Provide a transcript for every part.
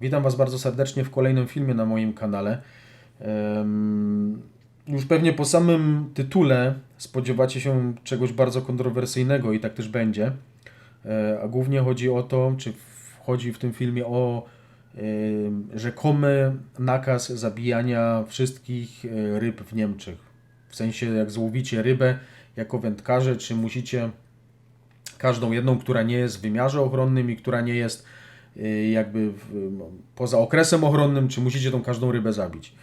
Witam Was bardzo serdecznie w kolejnym filmie na moim kanale. Już pewnie po samym tytule spodziewacie się czegoś bardzo kontrowersyjnego i tak też będzie. E, A głównie chodzi o to, czy chodzi w tym filmie o rzekomy nakaz zabijania wszystkich e, ryb w Niemczech. W sensie, jak złowicie rybę jako wędkarze, czy musicie każdą jedną, która nie jest w wymiarze ochronnym i która nie jest jakby w, poza okresem ochronnym, czy musicie tą każdą rybę zabić.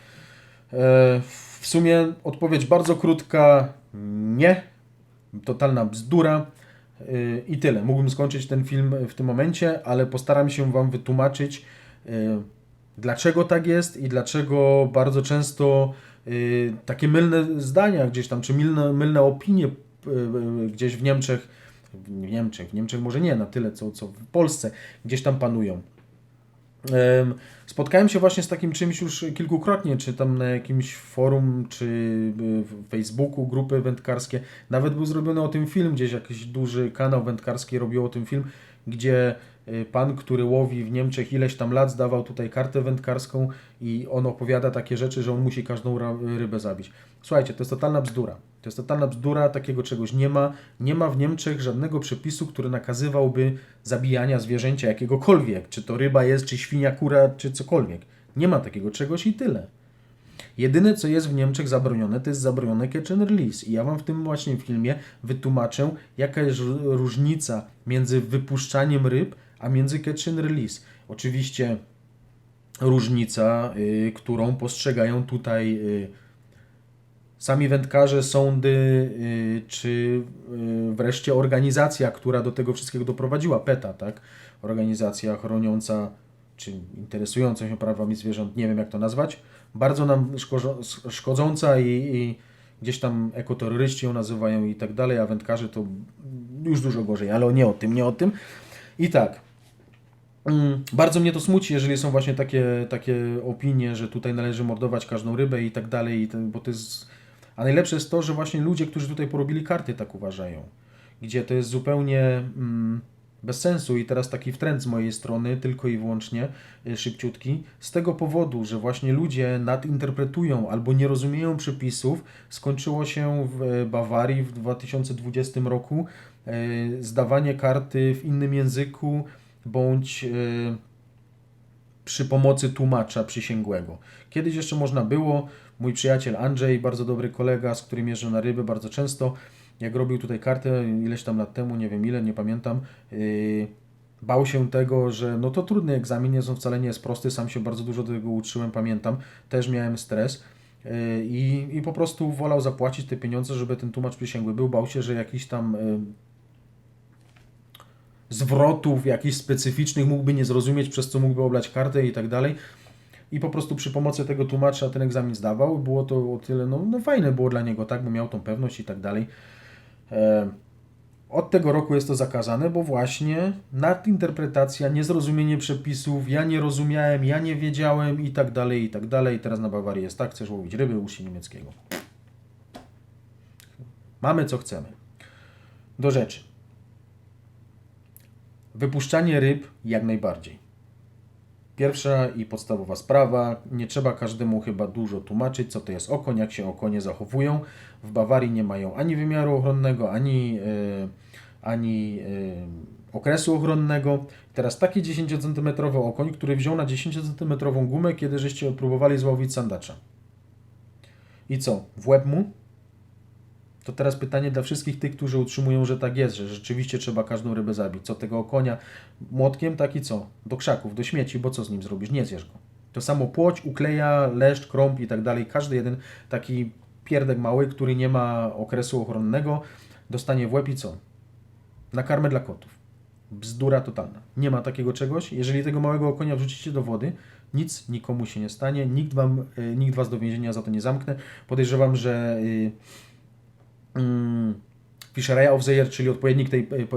E, W sumie odpowiedź bardzo krótka, nie, totalna bzdura y, i tyle. Mógłbym skończyć ten film w tym momencie, ale postaram się Wam wytłumaczyć, y, dlaczego tak jest i dlaczego bardzo często y, takie mylne zdania gdzieś tam, czy mylne, mylne opinie y, y, gdzieś w Niemczech, w Niemczech, w Niemczech może nie na tyle, co, co w Polsce, gdzieś tam panują. Em, Spotkałem się właśnie z takim czymś już kilkukrotnie, czy tam na jakimś forum, czy y, w Facebooku, grupy wędkarskie. Nawet był zrobiony o tym film, gdzieś jakiś duży kanał wędkarski robił o tym film, gdzie pan, który łowi w Niemczech ileś tam lat, zdawał tutaj kartę wędkarską i on opowiada takie rzeczy, że on musi każdą rybę zabić. Słuchajcie, to jest totalna bzdura. To jest totalna bzdura, takiego czegoś nie ma. Nie ma w Niemczech żadnego przepisu, który nakazywałby zabijania zwierzęcia jakiegokolwiek, czy to ryba jest, czy świnia, kura, czy cokolwiek. Nie ma takiego czegoś i tyle. Jedyne, co jest w Niemczech zabronione, to jest zabronione catch and release. I ja Wam w tym właśnie filmie wytłumaczę, jaka jest różnica między wypuszczaniem ryb, a między catch and release. Oczywiście różnica, y, którą postrzegają tutaj y, sami wędkarze, sądy, y, czy y, wreszcie organizacja, która do tego wszystkiego doprowadziła, PETA, tak? Organizacja chroniąca czy interesująca się prawami zwierząt, nie wiem jak to nazwać, bardzo nam szkodząca i, i gdzieś tam ekoterroryści ją nazywają i tak dalej, a wędkarze to już dużo gorzej, ale nie o tym, nie o tym. I tak, Bardzo mnie to smuci, jeżeli są właśnie takie, takie opinie, że tutaj należy mordować każdą rybę i tak dalej, bo to jest... A najlepsze jest to, że właśnie ludzie, którzy tutaj porobili karty, tak uważają. Gdzie to jest zupełnie mm, bez sensu. I teraz taki wtręt z mojej strony, tylko i wyłącznie y, szybciutki, z tego powodu, że właśnie ludzie nadinterpretują albo nie rozumieją przepisów, skończyło się w e, Bawarii w 2020 roku e, zdawanie karty w innym języku, bądź y, przy pomocy tłumacza przysięgłego. Kiedyś jeszcze można było, mój przyjaciel Andrzej, bardzo dobry kolega, z którym jeżdżę na ryby bardzo często, jak robił tutaj kartę ileś tam lat temu, nie wiem ile, nie pamiętam, y, bał się tego, że no to trudny egzamin, jest on wcale nie jest prosty, sam się bardzo dużo tego uczyłem, pamiętam, też miałem stres. y, I, I po prostu wolał zapłacić te pieniądze, żeby ten tłumacz przysięgły był. Bał się, że jakiś tam zwrotów jakichś specyficznych mógłby nie zrozumieć, przez co mógłby oblać kartę i tak dalej. I po prostu przy pomocy tego tłumacza ten egzamin zdawał. Było to o tyle, no, no fajne było dla niego, tak, bo miał tą pewność i tak dalej. E, od tego roku jest to zakazane, bo właśnie nadinterpretacja, niezrozumienie przepisów, ja nie rozumiałem, ja nie wiedziałem i tak dalej, i tak dalej. Teraz na Bawarii jest tak, chcesz łowić ryby, ucz się niemieckiego. Mamy co chcemy. Do rzeczy. Wypuszczanie ryb jak najbardziej. Pierwsza i podstawowa sprawa, nie trzeba każdemu chyba dużo tłumaczyć, co to jest okoń, jak się okonie zachowują. W Bawarii nie mają ani wymiaru ochronnego, ani, e, ani e, okresu ochronnego. Teraz taki 10 cm okoń, który wziął na 10 cm gumę, kiedy żeście próbowali złowić sandacza. I co? W łeb mu? To teraz pytanie dla wszystkich tych, którzy utrzymują, że tak jest, że rzeczywiście trzeba każdą rybę zabić. Co tego konia młotkiem, tak i co? Do krzaków, do śmieci, bo co z nim zrobisz? Nie zjesz go. To samo płoć, ukleja, leszcz, krąb i tak dalej. Każdy jeden taki pierdek mały, który nie ma okresu ochronnego, dostanie w łeb i co? Na karmę dla kotów. Bzdura totalna. Nie ma takiego czegoś. Jeżeli tego małego konia wrzucicie do wody, nic nikomu się nie stanie, nikt, wam, y, nikt was do więzienia za to nie zamknie. Podejrzewam, że y, mm, Fisheria of the Year, czyli odpowiednik tej y, y,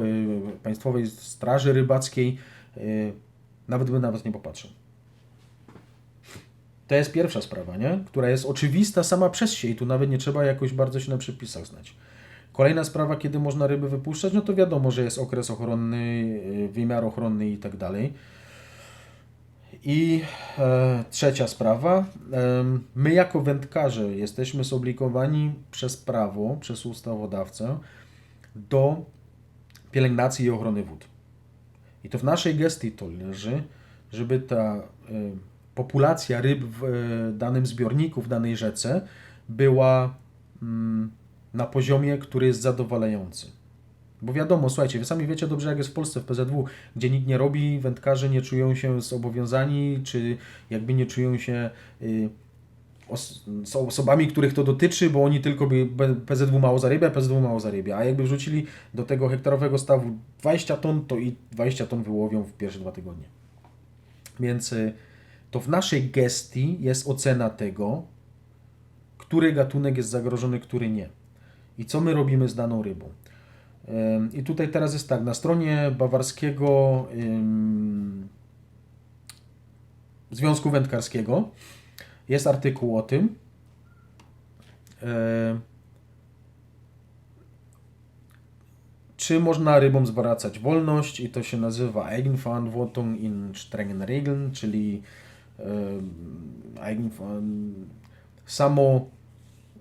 Państwowej Straży Rybackiej, y, nawet by na was nie popatrzył. To jest pierwsza sprawa, nie? która jest oczywista sama przez się i tu nawet nie trzeba jakoś bardzo się na przepisach znać. Kolejna sprawa, kiedy można ryby wypuszczać, no to wiadomo, że jest okres ochronny, wymiar ochronny i tak dalej. I e, trzecia sprawa. Em, my jako wędkarze jesteśmy zobligowani przez prawo, przez ustawodawcę do pielęgnacji i ochrony wód. I to w naszej gestii to leży, żeby ta e, populacja ryb w e, danym zbiorniku, w danej rzece była mm, na poziomie, który jest zadowalający. Bo wiadomo, słuchajcie, wy sami wiecie dobrze, jak jest w Polsce w PZW, gdzie nikt nie robi, wędkarze nie czują się zobowiązani, czy jakby nie czują się y, os- osobami, których to dotyczy, bo oni tylko by PZW mało zarabia, PZW mało zarabia. A jakby wrzucili do tego hektarowego stawu 20 ton, to i 20 ton wyłowią w pierwsze dwa tygodnie. Więc y, to w naszej gestii jest ocena tego, który gatunek jest zagrożony, który nie. I co my robimy z daną rybą. I tutaj teraz jest tak, na stronie bawarskiego Związku Wędkarskiego jest artykuł o tym. Czy można rybom zwracać wolność i to się nazywa Eigenverantwortung in strengen Regeln, czyli samo,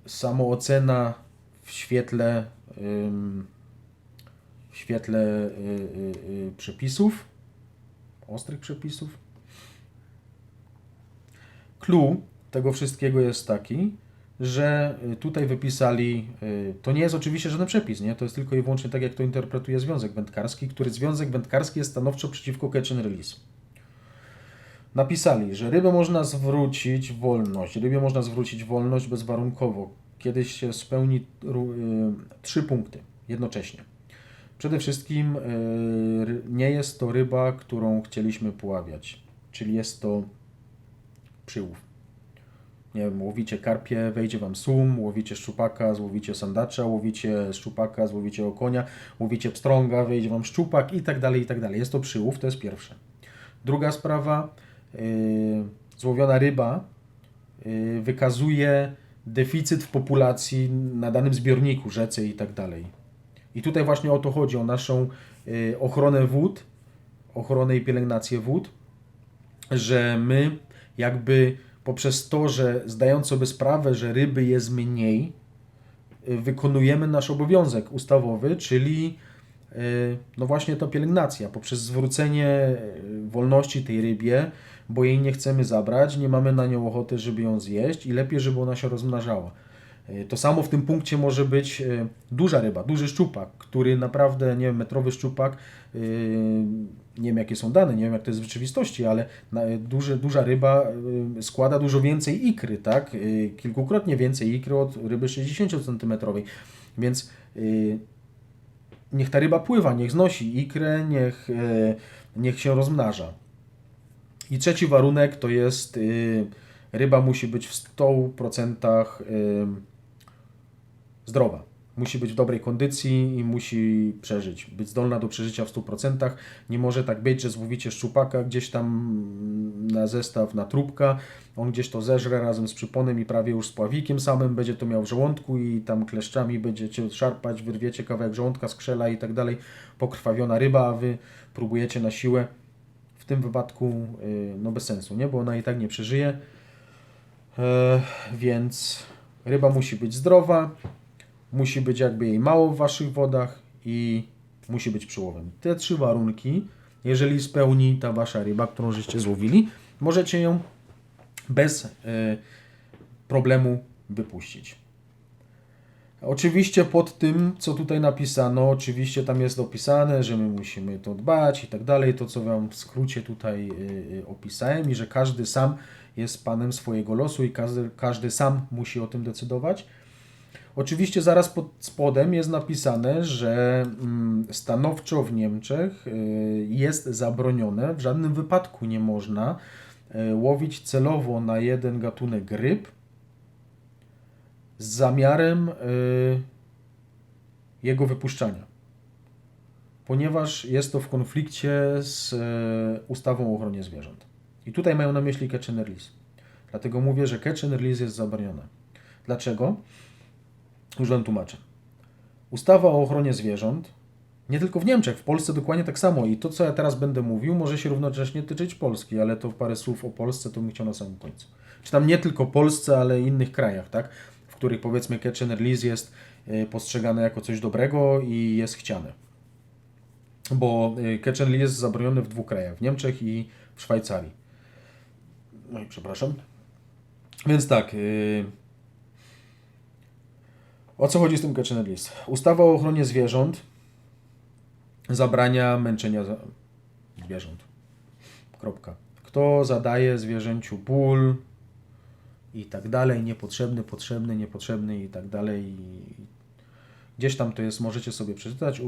samoocena w świetle w świetle y, y, y, przepisów, ostrych przepisów. Clue tego wszystkiego jest taki, że tutaj wypisali, to nie jest oczywiście żaden przepis, nie? to jest tylko i wyłącznie tak, jak to interpretuje Związek Wędkarski, który Związek Wędkarski jest stanowczo przeciwko catch and release. Napisali, że rybę można zwrócić wolność, rybie można zwrócić wolność bezwarunkowo, kiedyś się spełni trzy punkty jednocześnie. Przede wszystkim ry- nie jest to ryba, którą chcieliśmy poławiać, czyli jest to przyłów. Nie wiem, łowicie karpie, wejdzie wam sum, łowicie szczupaka, złowicie sandacza, łowicie szczupaka, złowicie okonia, łowicie pstrąga, wejdzie wam szczupak i tak dalej, i tak dalej. Jest to przyłów, to jest pierwsze. Druga sprawa, yy, złowiona ryba yy, wykazuje deficyt w populacji na danym zbiorniku, rzece i tak dalej. I tutaj właśnie o to chodzi, o naszą y, ochronę wód, ochronę i pielęgnację wód, że my jakby poprzez to, że zdając sobie sprawę, że ryby jest mniej, y, wykonujemy nasz obowiązek ustawowy, czyli y, no właśnie ta pielęgnacja, poprzez zwrócenie wolności tej rybie, bo jej nie chcemy zabrać, nie mamy na nią ochoty, żeby ją zjeść i lepiej, żeby ona się rozmnażała. Y, To samo w tym punkcie może być y, duża ryba, duży szczupak, który naprawdę, nie wiem, metrowy szczupak, y, nie wiem jakie są dane, nie wiem jak to jest w rzeczywistości, ale duży, duża ryba składa dużo więcej ikry, tak? Kilkukrotnie więcej ikry od ryby 60 cm. Więc niech ta ryba pływa, niech znosi ikrę, niech, niech się rozmnaża. I trzeci warunek to jest ryba musi być w 100% y, zdrowa. Musi być w dobrej kondycji i musi przeżyć, być zdolna do przeżycia w 100%. Nie może tak być, że złowicie szczupaka gdzieś tam na zestaw, na trupka, on gdzieś to zeżre razem z przyponem i prawie już z pławikiem samym, będzie to miał w żołądku i tam kleszczami będziecie szarpać, wyrwiecie kawałek żołądka, skrzela i tak dalej, pokrwawiona ryba, a Wy próbujecie na siłę. W tym wypadku y, no bez sensu, nie? bo ona i tak nie przeżyje. E, więc ryba musi być zdrowa, musi być jakby jej mało w waszych wodach i musi być przyłowem. Te trzy warunki, jeżeli spełni ta wasza ryba, którą żeście złowili, możecie ją bez e, problemu wypuścić. Oczywiście pod tym, co tutaj napisano, oczywiście tam jest opisane, że my musimy to dbać i tak dalej, to co Wam w skrócie tutaj y, y, opisałem i że każdy sam jest panem swojego losu i każdy, każdy sam musi o tym decydować. Oczywiście zaraz pod spodem jest napisane, że mm, stanowczo w Niemczech y, jest zabronione, w żadnym wypadku nie można y, łowić celowo na jeden gatunek ryb z zamiarem y, jego wypuszczania. Ponieważ jest to w konflikcie z ustawą o ochronie zwierząt. I tutaj mają na myśli catch and release. Dlatego mówię, że catch and release jest zabronione. Dlaczego? Już wam tłumaczę. Ustawa o ochronie zwierząt Nie tylko w Niemczech, w Polsce dokładnie tak samo. I to, co ja teraz będę mówił, może się równocześnie tyczyć Polski, ale to parę słów o Polsce to bym chciał na samym końcu. Czy tam nie tylko Polsce, ale innych krajach, tak? W których powiedzmy catch and release jest y, postrzegane jako coś dobrego i jest chciane. Bo y, catch and release jest zabroniony w dwóch krajach, w Niemczech i w Szwajcarii. No i przepraszam. Więc tak. y, O co chodzi z tym catch and release? Ustawa o ochronie zwierząt zabrania męczenia zwierząt. Kropka. Kto zadaje zwierzęciu ból i tak dalej, niepotrzebny, potrzebny, niepotrzebny i tak dalej. Gdzieś tam to jest, możecie sobie przeczytać.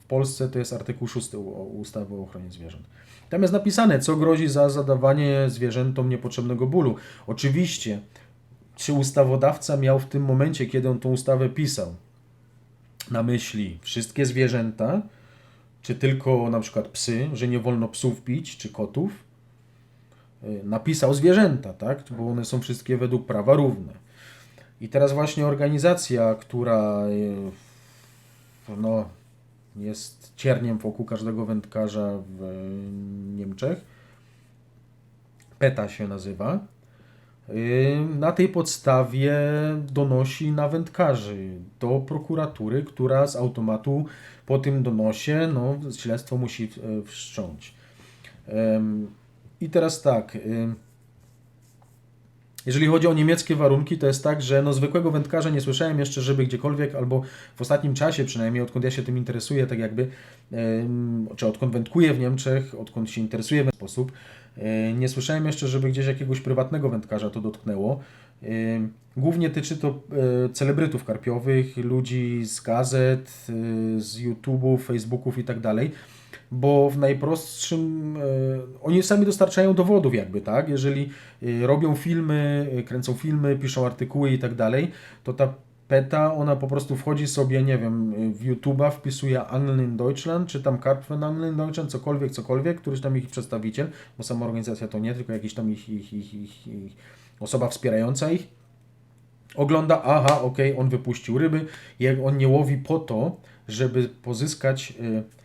W Polsce to jest artykuł 6 u- o- ustawy o ochronie zwierząt. Tam jest napisane, co grozi za zadawanie zwierzętom niepotrzebnego bólu. Oczywiście, czy ustawodawca miał w tym momencie, kiedy on tą ustawę pisał, na myśli wszystkie zwierzęta, czy tylko na przykład psy, że nie wolno psów bić, czy kotów. Y, Napisał zwierzęta, tak? Bo one są wszystkie według prawa równe. I teraz właśnie organizacja, która y, no, jest cierniem wokół każdego wędkarza w y, Niemczech, PETA się nazywa, na tej podstawie donosi na wędkarzy do prokuratury, która z automatu po tym donosie no, śledztwo musi e, wszcząć. I teraz tak. Jeżeli chodzi o niemieckie warunki, to jest tak, że no, zwykłego wędkarza nie słyszałem jeszcze, żeby gdziekolwiek, albo w ostatnim czasie przynajmniej, odkąd ja się tym interesuję, tak jakby, czy odkąd wędkuję w Niemczech, odkąd się interesuję w ten sposób, e, nie słyszałem jeszcze, żeby gdzieś jakiegoś prywatnego wędkarza to dotknęło. Głównie tyczy to e, celebrytów karpiowych, ludzi z gazet, e, z YouTube'ów, Facebooków i tak dalej, bo w najprostszym e, oni sami dostarczają dowodów jakby, tak? Jeżeli e, robią filmy, e, kręcą filmy, piszą artykuły i tak dalej, to ta PETA, ona po prostu wchodzi sobie, nie wiem, w YouTube'a, wpisuje Angeln in Deutschland, czy tam Karpfen Angeln in Deutschland, cokolwiek, cokolwiek, któryś tam ich przedstawiciel, bo sama organizacja to nie, tylko jakiś tam ich, ich, ich, ich, ich osoba wspierająca ich, ogląda, aha, okej, on wypuścił ryby, on nie łowi po to, żeby pozyskać y, y,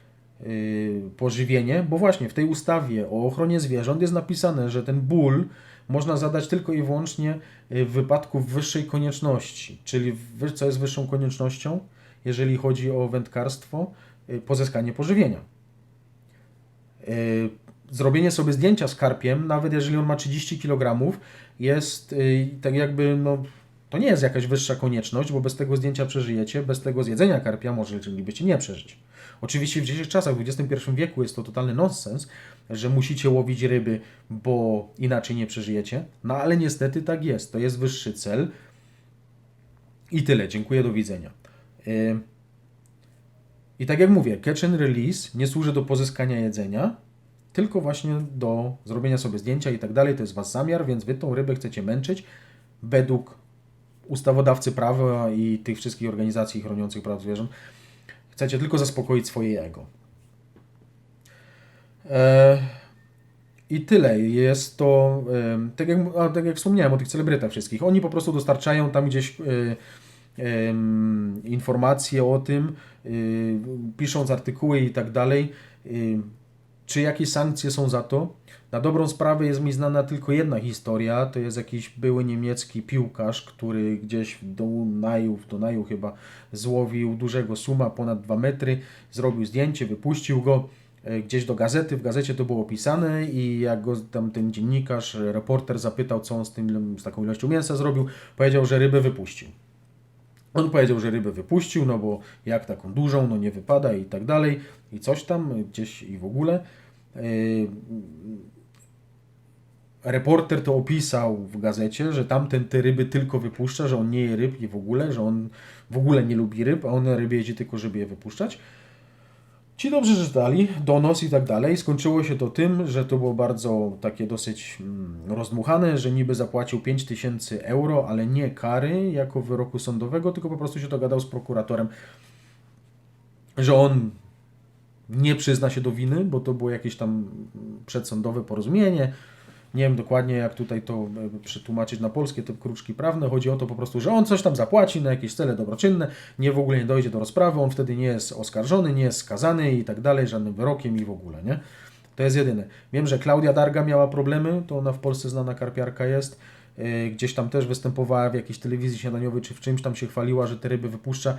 pożywienie, bo właśnie w tej ustawie o ochronie zwierząt jest napisane, że ten ból można zadać tylko i wyłącznie y, w wypadku wyższej konieczności, czyli co jest wyższą koniecznością, jeżeli chodzi o wędkarstwo, y, pozyskanie pożywienia. Y, Zrobienie sobie zdjęcia z karpiem, nawet jeżeli on ma 30 kg, jest y, tak jakby, no, to nie jest jakaś wyższa konieczność, bo bez tego zdjęcia przeżyjecie, bez tego zjedzenia karpia moglibyście nie przeżyć. Oczywiście w dzisiejszych czasach, w XXI wieku jest to totalny nonsens, że musicie łowić ryby, bo inaczej nie przeżyjecie, no ale niestety tak jest, to jest wyższy cel i tyle, dziękuję, do widzenia. Y, I tak jak mówię, catch and release nie służy do pozyskania jedzenia, tylko właśnie do zrobienia sobie zdjęcia i tak dalej. To jest wasz zamiar, więc wy tą rybę chcecie męczyć według ustawodawcy prawa i tych wszystkich organizacji chroniących praw zwierząt. Chcecie tylko zaspokoić swoje ego. E, I tyle. Jest to, em, tak jak, a, tak jak wspomniałem o tych celebrytach wszystkich, oni po prostu dostarczają tam gdzieś e, em, informacje o tym, y, pisząc artykuły i tak dalej. Y, Czy jakieś sankcje są za to? Na dobrą sprawę jest mi znana tylko jedna historia. To jest jakiś były niemiecki piłkarz, który gdzieś w Dunaju, w Dunaju chyba złowił dużego suma, ponad 2 metry, zrobił zdjęcie, wypuścił go e, gdzieś do gazety. W gazecie to było opisane i jak go tam ten dziennikarz, reporter zapytał, co on z, tym, z taką ilością mięsa zrobił, powiedział, że rybę wypuścił. On powiedział, że rybę wypuścił, no bo jak taką dużą, no nie wypada i tak dalej, i coś tam, gdzieś i w ogóle. Yy, Reporter to opisał w gazecie, że tamten te ryby tylko wypuszcza, że on nie je ryb i w ogóle, że on w ogóle nie lubi ryb, a on na ryby jeździ tylko, żeby je wypuszczać. Ci dobrze czytali, donos i tak dalej. Skończyło się to tym, że to było bardzo takie dosyć mm, rozdmuchane, że niby zapłacił 5000 euro, ale nie kary jako wyroku sądowego, tylko po prostu się dogadał z prokuratorem, że on nie przyzna się do winy, bo to było jakieś tam przedsądowe porozumienie, Nie wiem dokładnie, jak tutaj to e, przetłumaczyć na polskie, te kruczki prawne. Chodzi o to po prostu, że on coś tam zapłaci na jakieś cele dobroczynne, nie w ogóle nie dojdzie do rozprawy, on wtedy nie jest oskarżony, nie jest skazany i tak dalej, żadnym wyrokiem i w ogóle, nie? To jest jedyne. Wiem, że Klaudia Darga miała problemy, to ona w Polsce znana karpiarka jest. Yy, Gdzieś tam też występowała w jakiejś telewizji śniadaniowej czy w czymś tam się chwaliła, że te ryby wypuszcza.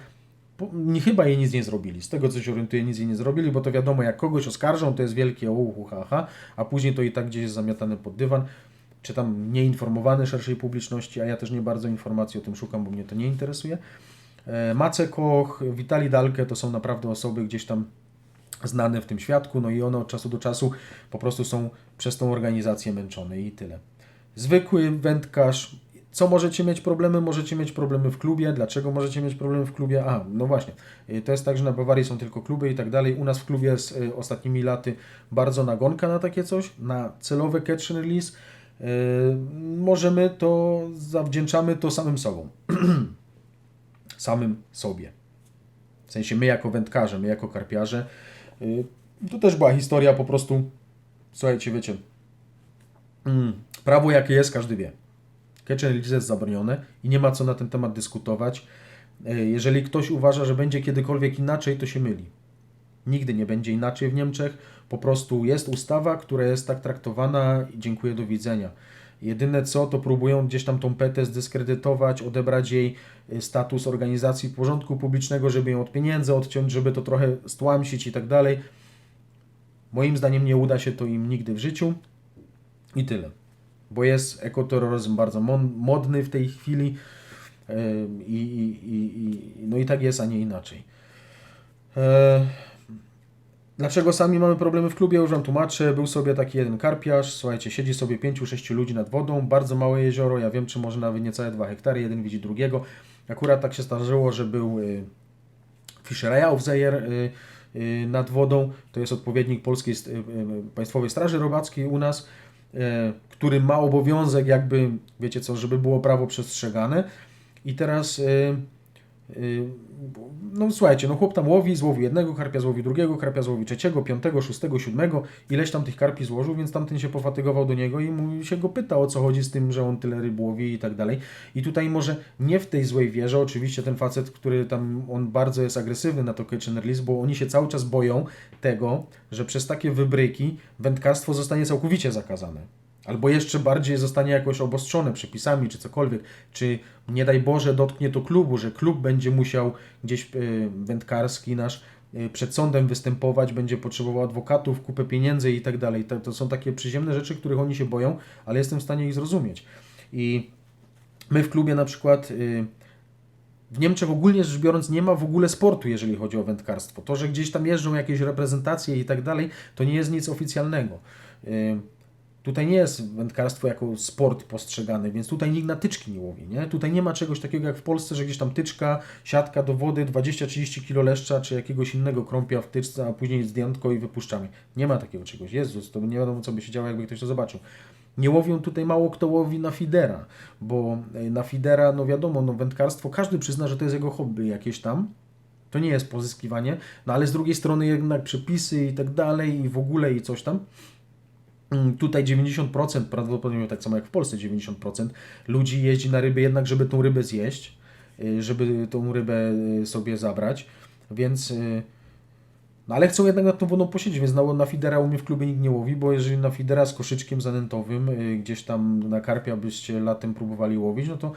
Nie, chyba jej nic nie zrobili. Z tego co się orientuję, nic jej nie zrobili, bo to wiadomo, jak kogoś oskarżą, to jest wielkie uhu, ha, ha, a później to i tak gdzieś jest zamiatane pod dywan, czy tam nieinformowany szerszej publiczności, a ja też nie bardzo informacji o tym szukam, bo mnie to nie interesuje. E, Mace Koch, Witali Dalke to są naprawdę osoby gdzieś tam znane w tym świadku, no i one od czasu do czasu po prostu są przez tą organizację męczone i tyle. Zwykły wędkarz, co możecie mieć problemy? Możecie mieć problemy w klubie. Dlaczego możecie mieć problemy w klubie? A, no właśnie, y, to jest tak, że na Bawarii są tylko kluby i tak dalej. U nas w klubie jest y, ostatnimi laty bardzo nagonka na takie coś, na celowe catch and release. Y, Możemy to, zawdzięczamy to samym sobą. samym sobie. W sensie my jako wędkarze, my jako karpiarze. To też była historia po prostu, słuchajcie, wiecie, mm, prawo jakie jest, każdy wie. Catch and release jest zabronione i nie ma co na ten temat dyskutować. Y, Jeżeli ktoś uważa, że będzie kiedykolwiek inaczej, to się myli. Nigdy nie będzie inaczej w Niemczech. Po prostu jest ustawa, która jest tak traktowana i dziękuję, do widzenia. Jedyne co, to próbują gdzieś tam tą petę zdyskredytować, odebrać jej y, status organizacji porządku publicznego, żeby ją od pieniędzy odciąć, żeby to trochę stłamsić i tak dalej. Moim zdaniem nie uda się to im nigdy w życiu i tyle. Bo jest ekoterroryzm bardzo modny w tej chwili i, i, i, no i tak jest, a nie inaczej. E, Dlaczego sami mamy problemy w klubie? Już Wam tłumaczę. Był sobie taki jeden karpiarz, słuchajcie, siedzi sobie pięciu, sześciu ludzi nad wodą, bardzo małe jezioro, ja wiem, czy może nawet niecałe 2 hektary, jeden widzi drugiego. Akurat tak się zdarzyło, że był y, Fischereiaufseher y, y, nad wodą, to jest odpowiednik Polskiej St- Państwowej Straży Robackiej u nas, który ma obowiązek jakby, wiecie co, żeby było prawo przestrzegane. I teraz... y, No słuchajcie, no chłop tam łowi, złowił jednego karpia, złowił drugiego karpia, złowił trzeciego, piątego, szóstego, siódmego, ileś tam tych karpi złożył, więc tamten się pofatygował do niego i się go pyta o co chodzi z tym, że on tyle ryb łowi i tak dalej. I tutaj może nie w tej złej wierze, oczywiście ten facet, który tam, on bardzo jest agresywny na to release, bo oni się cały czas boją tego, że przez takie wybryki wędkarstwo zostanie całkowicie zakazane. Albo jeszcze bardziej zostanie jakoś obostrzone przepisami, czy cokolwiek, czy nie daj Boże dotknie to klubu, że klub będzie musiał gdzieś y, wędkarski nasz y, przed sądem występować, będzie potrzebował adwokatów, kupę pieniędzy i tak dalej. To, są takie przyziemne rzeczy, których oni się boją, ale jestem w stanie ich zrozumieć. I my w klubie na przykład y, w Niemczech ogólnie rzecz biorąc nie ma w ogóle sportu, jeżeli chodzi o wędkarstwo. To, że gdzieś tam jeżdżą jakieś reprezentacje i tak dalej, to nie jest nic oficjalnego. Tutaj nie jest wędkarstwo jako sport postrzegany, więc tutaj nikt na tyczki nie łowi. Nie? Tutaj nie ma czegoś takiego jak w Polsce, że gdzieś tam tyczka, siatka do wody, 20-30 kilo leszcza czy jakiegoś innego krąpia w tyczce, a później zdjętko i wypuszczamy. Nie ma takiego czegoś. Jezus, to nie wiadomo co by się działo, jakby ktoś to zobaczył. Nie łowią tutaj mało kto łowi na fidera, bo e, na fidera, no wiadomo, no wędkarstwo, każdy przyzna, że to jest jego hobby jakieś tam, to nie jest pozyskiwanie, no ale z drugiej strony jednak przepisy i tak dalej i w ogóle i coś tam. Mm, Tutaj 90%, prawdopodobnie tak samo jak w Polsce 90% ludzi jeździ na ryby jednak, żeby tą rybę zjeść, y, żeby tą rybę y, sobie zabrać, więc y, no ale chcą jednak nad tą wodą posiedzieć, więc na, na fidera u mnie w klubie nikt nie łowi, bo jeżeli na fidera z koszyczkiem zanętowym gdzieś tam na karpia byście latem próbowali łowić, no to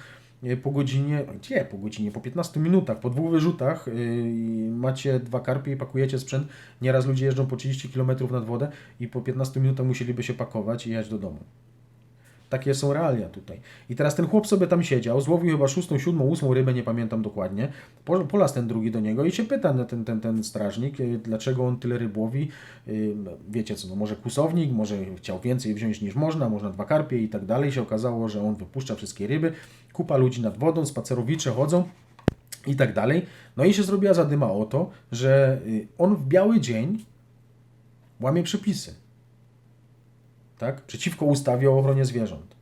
po godzinie, gdzie po godzinie, po 15 minutach, po dwóch wyrzutach y, i macie dwa karpie i pakujecie sprzęt. Nieraz ludzie jeżdżą po 30 km nad wodę i po 15 minutach musieliby się pakować i jechać do domu. Takie są realia tutaj. I teraz ten chłop sobie tam siedział, złowił chyba szóstą, siódmą, ósmą rybę, nie pamiętam dokładnie. Po, polas ten drugi do niego i się pyta na ten, ten, ten strażnik, y, dlaczego on tyle ryb łowi. Y, Wiecie co, no może kłusownik, może chciał więcej wziąć niż można, można dwa karpie i tak dalej. Się okazało, że on wypuszcza wszystkie ryby. Kupa ludzi nad wodą, spacerowicze chodzą i tak dalej. No i się zrobiła zadyma o to, że y, on w biały dzień łamie przepisy tak? przeciwko ustawie o ochronie zwierząt.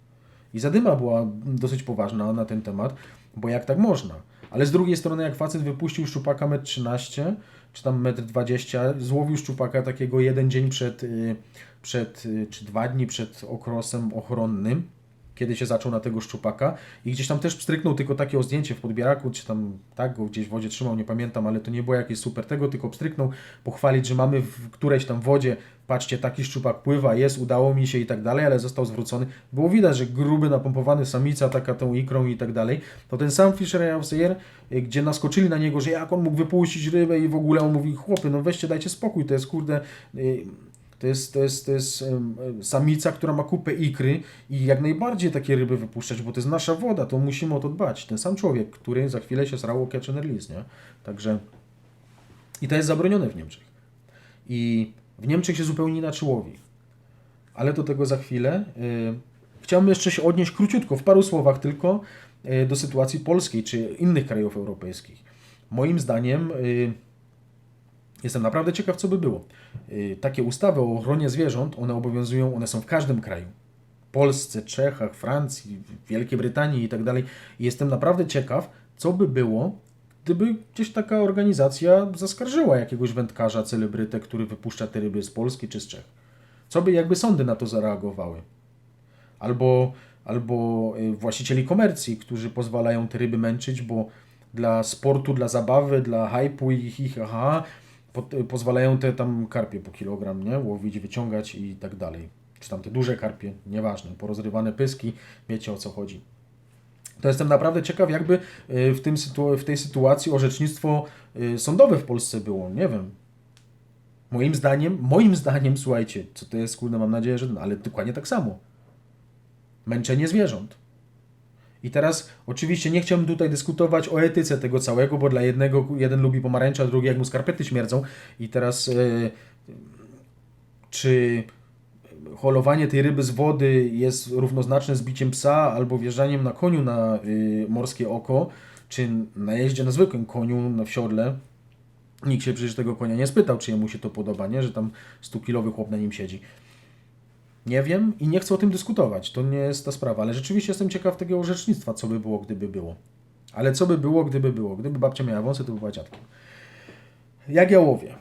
I zadyma była dosyć poważna na ten temat, bo jak tak można? Ale z drugiej strony, jak facet wypuścił szczupaka 1,13 m, czy tam 1,20 m, złowił szczupaka takiego jeden dzień przed, y, przed y, czy dwa dni przed okresem ochronnym, kiedy się zaczął na tego szczupaka i gdzieś tam też pstryknął tylko takie zdjęcie w podbieraku, czy tam tak go gdzieś w wodzie trzymał, nie pamiętam, ale to nie było jakieś super tego, tylko pstryknął, pochwalić, że mamy w którejś tam wodzie, patrzcie, taki szczupak pływa, jest, udało mi się i tak dalej, ale został zwrócony. Było widać, że gruby, napompowany samica, taka tą ikrą i tak dalej. To ten sam Fisher Hauser, gdzie naskoczyli na niego, że jak on mógł wypuścić rybę i w ogóle on mówi, chłopy, no weźcie, dajcie spokój, to jest kurde... y, to jest, to jest, to jest samica, która ma kupę ikry i jak najbardziej takie ryby wypuszczać, bo to jest nasza woda, to musimy o to dbać. Ten sam człowiek, który za chwilę się srał o catch and release, nie? Także i to jest zabronione w Niemczech. I w Niemczech się zupełnie inaczej łowi. Ale do tego za chwilę. Chciałbym jeszcze się odnieść króciutko, w paru słowach tylko, y, do sytuacji polskiej czy innych krajów europejskich. Moim zdaniem y, Jestem naprawdę ciekaw, co by było. Yy, Takie ustawy o ochronie zwierząt, one obowiązują, one są w każdym kraju. Polsce, Czechach, Francji, Wielkiej Brytanii i tak dalej. I Jestem naprawdę ciekaw, co by było, gdyby gdzieś taka organizacja zaskarżyła jakiegoś wędkarza, celebrytę, który wypuszcza te ryby z Polski czy z Czech. Co by, jakby sądy na to zareagowały? Albo, albo y, właścicieli komercji, którzy pozwalają te ryby męczyć, bo dla sportu, dla zabawy, dla hypu ich, ich aha, po, pozwalają te tam karpie po kilogram, nie? Łowić, wyciągać i tak dalej. Czy tam te duże karpie, nieważne, porozrywane pyski, wiecie o co chodzi. To jestem naprawdę ciekaw, jakby y, w, tym w tej sytuacji orzecznictwo y, sądowe w Polsce było. Nie wiem. Moim zdaniem, moim zdaniem, słuchajcie, co to jest, kurde, mam nadzieję, że, ale dokładnie tak samo. Męczenie zwierząt. I teraz oczywiście nie chciałbym tutaj dyskutować o etyce tego całego, bo dla jednego jeden lubi pomarańcza, drugi jak mu skarpety śmierdzą. I teraz y, czy holowanie tej ryby z wody jest równoznaczne z biciem psa albo wjeżdżaniem na koniu na y, morskie oko, czy na jeździe na zwykłym koniu na w siodle. Nikt się przecież tego konia nie spytał, czy jemu się to podoba, nie? że tam 100-kilowy chłop na nim siedzi. Nie wiem i nie chcę o tym dyskutować, to nie jest ta sprawa, ale rzeczywiście jestem ciekaw tego orzecznictwa, co by było, gdyby było. Ale co by było, gdyby było? Gdyby babcia miała wąsy, to by była dziadkiem. Jak ja łowię?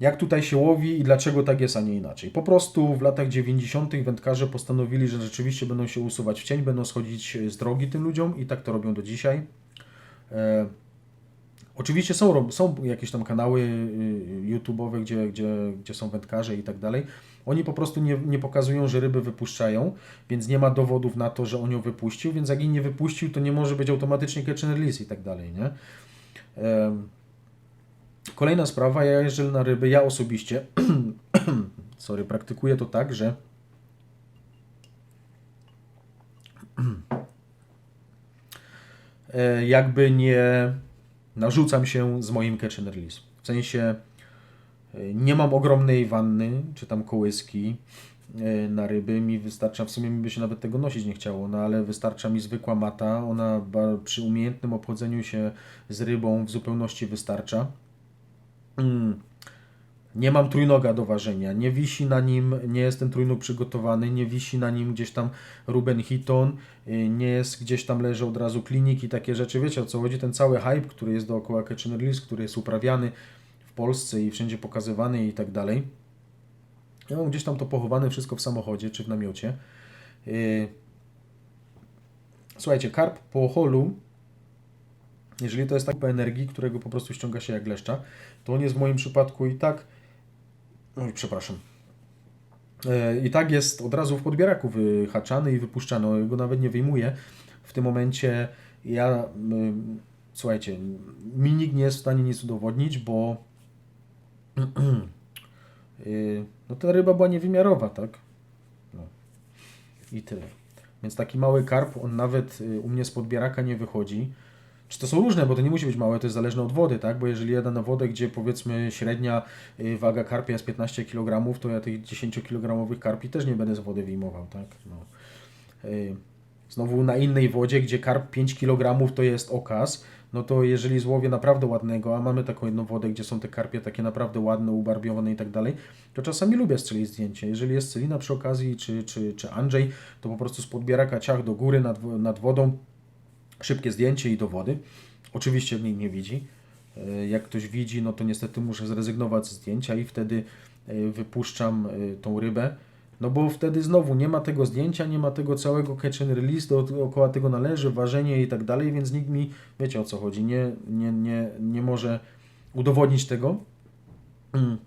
Jak tutaj się łowi i dlaczego tak jest, a nie inaczej? Po prostu w latach 90. wędkarze postanowili, że rzeczywiście będą się usuwać w cień, będą schodzić z drogi tym ludziom i tak to robią do dzisiaj. E, Oczywiście są, są jakieś tam kanały y, YouTube'owe, gdzie, gdzie, gdzie są wędkarze i tak dalej. Oni po prostu nie, nie pokazują, że ryby wypuszczają, więc nie ma dowodów na to, że on ją wypuścił, więc jak jej nie wypuścił, to nie może być automatycznie catch and release i tak dalej, nie? Kolejna sprawa, ja jeżeli na ryby, ja osobiście, sorry, praktykuję to tak, że e, jakby nie narzucam się z moim catch and release. W sensie nie mam ogromnej wanny, czy tam kołyski e, na ryby, mi wystarcza, w sumie mi by się nawet tego nosić nie chciało, no ale wystarcza mi zwykła mata, ona przy umiejętnym obchodzeniu się z rybą w zupełności wystarcza. Mm. Nie mam trójnoga do ważenia, nie wisi na nim, nie jest ten trójnóg przygotowany, nie wisi na nim gdzieś tam Ruben Hiton, y, nie jest gdzieś tam leży od razu klinik i takie rzeczy. Wiecie o co chodzi? Ten cały hype, który jest dookoła Catch and który jest uprawiany Polsce i wszędzie pokazywany i tak dalej. Ja mam gdzieś tam to pochowane wszystko w samochodzie czy w namiocie. Y, Słuchajcie, karp po holu jeżeli to jest taka energii, którego po prostu ściąga się jak leszcza, to on jest w moim przypadku i tak. Oj, przepraszam. E, I tak jest od razu w podbieraku wyhaczany i wypuszczany. Go nawet nie wyjmuje. W tym momencie ja. ym, Słuchajcie, mi nikt nie jest w stanie nic udowodnić, bo. y, No ta ryba była niewymiarowa, tak? No. I tyle. Więc taki mały karp, on nawet y, u mnie z podbieraka nie wychodzi. Czy to są różne, bo to nie musi być małe, to jest zależne od wody, tak? Bo jeżeli jadę na wodę, gdzie powiedzmy średnia y, waga karpia jest 15 kg, to ja tych 10-kilogramowych karpi też nie będę z wody wyjmował, tak? No. Znowu na innej wodzie, gdzie karp 5 kg to jest okaz, no to jeżeli złowię naprawdę ładnego, a mamy taką jedną wodę, gdzie są te karpie takie naprawdę ładne, ubarwione i tak dalej, to czasami lubię strzelić zdjęcie. Jeżeli jest Celina przy okazji, czy, czy, czy Andrzej, to po prostu z podbieraka ciach do góry nad, nad wodą, szybkie zdjęcie i do wody. Oczywiście nikt nie widzi. E, Jak ktoś widzi, no to niestety muszę zrezygnować z zdjęcia i wtedy e, wypuszczam e, tą rybę. No bo wtedy znowu nie ma tego zdjęcia, nie ma tego całego catch and release, do, dookoła tego należy, ważenie i tak dalej, więc nikt mi, wiecie o co chodzi, nie, nie, nie, nie może udowodnić tego. Mm.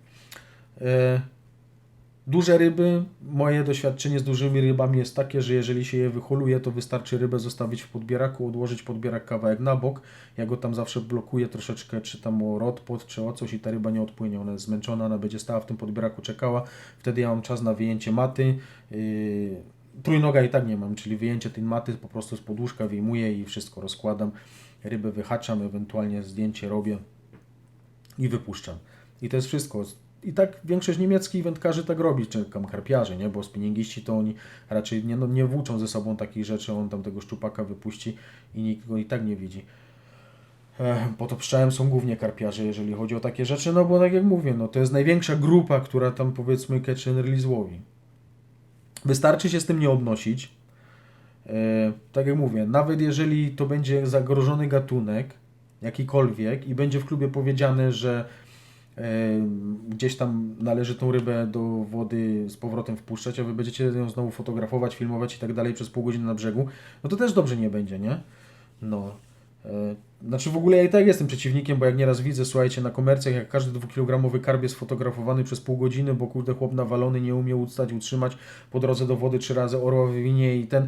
Duże ryby, moje doświadczenie z dużymi rybami jest takie, że jeżeli się je wyholuje, to wystarczy rybę zostawić w podbieraku, odłożyć podbierak kawałek na bok. Ja go tam zawsze blokuję troszeczkę, czy tam o rodpot, czy o coś i ta ryba nie odpłynie. Ona jest zmęczona, ona będzie stała w tym podbieraku, czekała. Wtedy ja mam czas na wyjęcie maty. Yy, trójnoga i tak nie mam, czyli wyjęcie tej maty po prostu z podłóżka wyjmuję i wszystko rozkładam. Rybę wyhaczam, ewentualnie zdjęcie robię i wypuszczam. I to jest wszystko. I tak większość niemieckich wędkarzy tak robi, czy tam karpiarzy, nie? Bo spinningiści to oni raczej nie, no, nie włóczą ze sobą takich rzeczy, on tam tego szczupaka wypuści i nikt go i tak nie widzi. Po to pszczałem są głównie karpiarze, jeżeli chodzi o takie rzeczy, no bo tak jak mówię, no to jest największa grupa, która tam powiedzmy catch and release łowi. Wystarczy się z tym nie obnosić. E, tak jak mówię, nawet jeżeli to będzie zagrożony gatunek, jakikolwiek, i będzie w klubie powiedziane, że gdzieś tam należy tą rybę do wody z powrotem wpuszczać, a wy będziecie ją znowu fotografować, filmować i tak dalej przez pół godziny na brzegu, no to też dobrze nie będzie, nie? No. E, Znaczy w ogóle ja i tak jestem przeciwnikiem, bo jak nieraz widzę, słuchajcie, na komercjach, jak każdy dwukilogramowy karp jest fotografowany przez pół godziny, bo kurde chłop nawalony nie umie ustać, utrzymać po drodze do wody trzy razy orła wywinie i ten...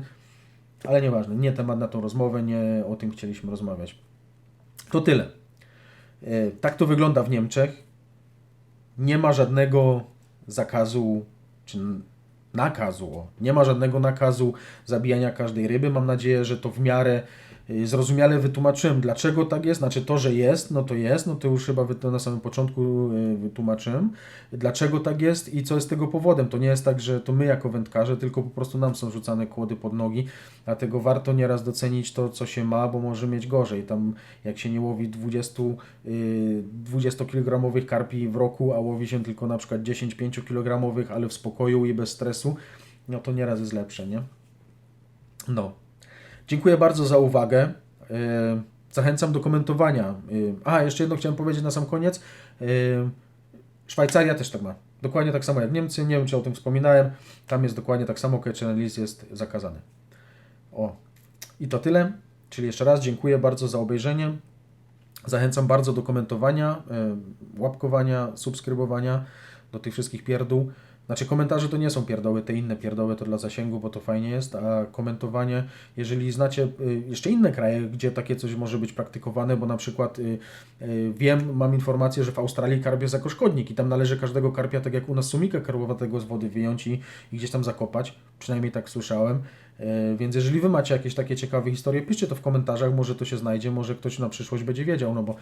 Ale nieważne, nie temat na tą rozmowę, nie o tym chcieliśmy rozmawiać. To tyle. E, Tak to wygląda w Niemczech. Nie ma żadnego zakazu, czy nakazu, nie ma żadnego nakazu zabijania każdej ryby. Mam nadzieję, że to w miarę zrozumiale wytłumaczyłem, dlaczego tak jest. Znaczy to, że jest, no to jest, no to już chyba na samym początku y, wytłumaczyłem, dlaczego tak jest i co jest tego powodem. To nie jest tak, że to my jako wędkarze, tylko po prostu nam są rzucane kłody pod nogi, dlatego warto nieraz docenić to, co się ma, bo może mieć gorzej. Tam jak się nie łowi 20, y, 20-kilogramowych karpi w roku, a łowi się tylko na przykład 10-5 kilogramowych, ale w spokoju i bez stresu, no to nieraz jest lepsze, nie? No. Dziękuję bardzo za uwagę. Yy, Zachęcam do komentowania. Yy, A, jeszcze jedno chciałem powiedzieć na sam koniec. Yy, Szwajcaria też tak ma. Dokładnie tak samo jak Niemcy. Nie wiem, czy o tym wspominałem. Tam jest dokładnie tak samo. Catch and release jest zakazany. O. I to tyle. Czyli jeszcze raz dziękuję bardzo za obejrzenie. Zachęcam bardzo do komentowania, łapkowania, subskrybowania do tych wszystkich pierdół. Znaczy komentarze to nie są pierdoły, te inne pierdoły to dla zasięgu, bo to fajnie jest, a komentowanie, jeżeli znacie y, jeszcze inne kraje, gdzie takie coś może być praktykowane, bo na przykład y, y, wiem, mam informację, że w Australii karp jest jako szkodnik i tam należy każdego karpia, tak jak u nas sumika karłowatego z wody wyjąć i, i gdzieś tam zakopać, przynajmniej tak słyszałem. Więc jeżeli Wy macie jakieś takie ciekawe historie, piszcie to w komentarzach, może to się znajdzie, może ktoś na przyszłość będzie wiedział, no bo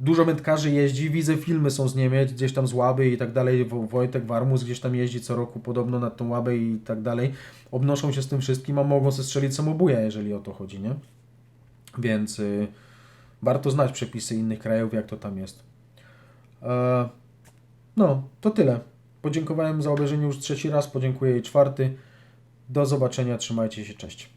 Dużo wędkarzy jeździ, widzę filmy są z Niemiec, gdzieś tam z Łaby i tak dalej. Wo- Wojtek Warmus gdzieś tam jeździ co roku podobno nad tą Łabę i tak dalej. Obnoszą się z tym wszystkim, a mogą se strzelić samobuja, jeżeli o to chodzi, nie? Więc y, warto znać przepisy innych krajów, jak to tam jest. E, no, to tyle. Podziękowałem za obejrzenie już trzeci raz, podziękuję i czwarty. Do zobaczenia, trzymajcie się, cześć.